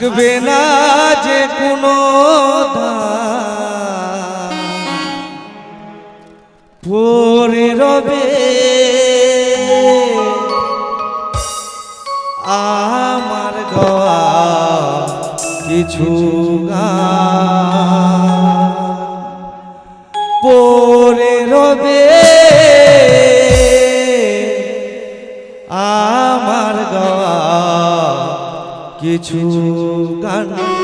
থাকবে না যে কোনো। পরে রবে আমার গা কিছু গান পরে রবে কিছু গান।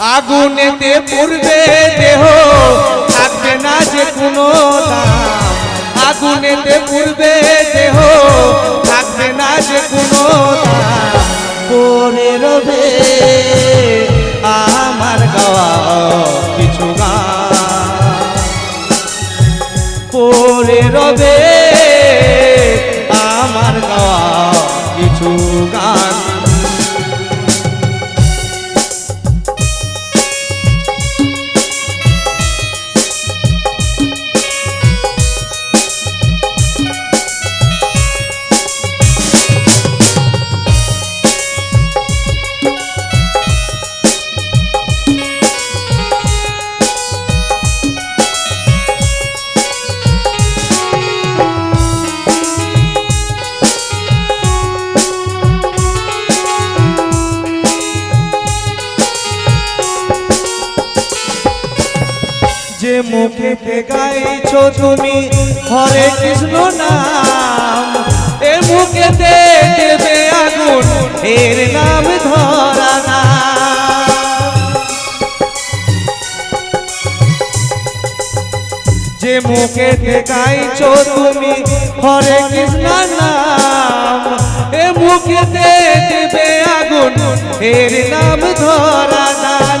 আগুনেতে পূর্বে দেহ। থাকবে না যে কোনো দাম। আগুনেতে পূর্বে দেহ। থাকবে না যে কোনো রবে আমার গাওয়া কিছু গান। পরে রবে যে মুখেতে গাইছো তুমি, হরে কৃষ্ণ নাম। এ মুখেতে দেবে আগুন, এর নাম ধরা না। যে মুখেতে গাইছো তুমি, হরে কৃষ্ণ নাম। এ মুখেতে দেবে আগুন, এর নাম ধরা দান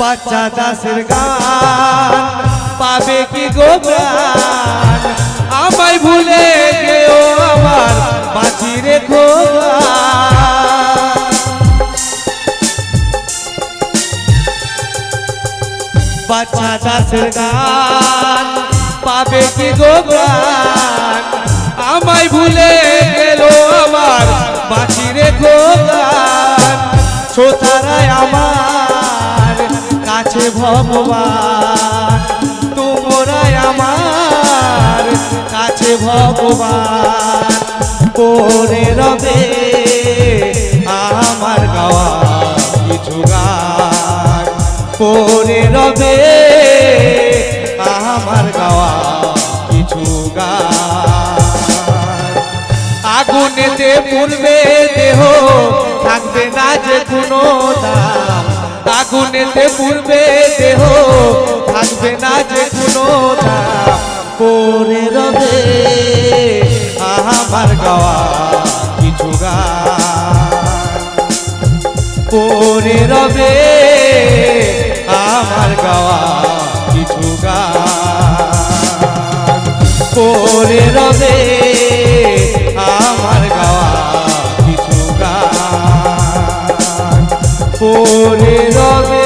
বাচ্চা দাসের গান পাবে কি গো প্রাণ? আমায় ভুলে গেও আমার বাঁচি রেখো বাচ্চা দাসের গান পাবে কি গো প্রাণ? আমায় ভুলে ভগবান, তোমরাই আমার কাছে ভগবান। পরে রবে আমার গাওয়া কিছু গান। পরে রবে আমার গাওয়া কিছু গান। আগুনেতে পূর্বে দেহ, থাকবে না যে কোনো দাম আগুনেতে পূর্বে দেহ। থাকবে না যে কোনো পরে রবে। আমার গাওয়া কিছু গান পরে রবে, আমার গাওয়া কিছু গান পরে রবে, আমার গাওয়া পরে রবে